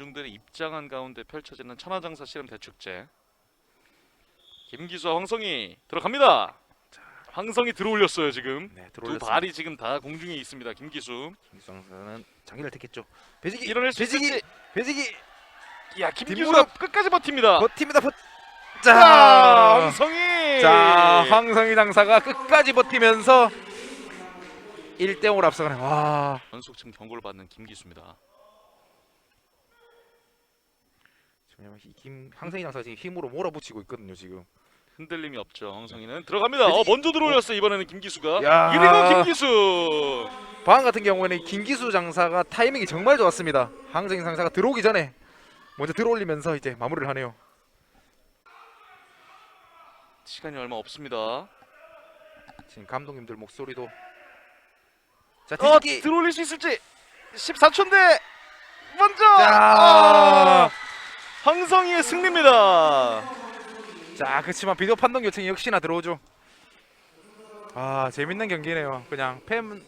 관중들이 입장한 가운데 펼쳐지는 천하장사 씨름 대축제. 김기수와 황성희 들어갑니다. 황성희 들어올렸어요 지금. 네, 두 들어올렸습니다. 발이 지금 다 공중에 있습니다. 김기수. 선수는 장기를 택했죠. 배지기, 이뤄낼 수 배지기, 있을지. 배지기 야 김기수가 뒷무릎. 끝까지 버팁니다. 버팁니다. 버... 자, 자, 황성희. 자, 황성희 장사가 끝까지 버티면서 1대 0으로 앞서가는. 와, 연속 지금 경고를 받는 김기수입니다. 지금 이김 황성희 장사가 지금 힘으로 몰아붙이고 있거든요. 지금. 흔들림이 없죠. 황성희는 들어갑니다. 어 먼저 들어올렸어 이번에는 김기수가. 야. 그리고 김기수. 방 같은 경우에는 김기수 장사가 타이밍이 정말 좋았습니다. 황성희 장사가 들어오기 전에 먼저 들어올리면서 이제 마무리를 하네요. 시간이 얼마 없습니다. 지금 감독님들 목소리도 자 어 뒤집기 들어올릴 수 있을지 14초인데 먼저 자. 아, 황성희의 승리입니다. 자 그렇지만 비디오 판독 요청이 역시나 들어오죠 아 재밌는 경기네요 그냥 팬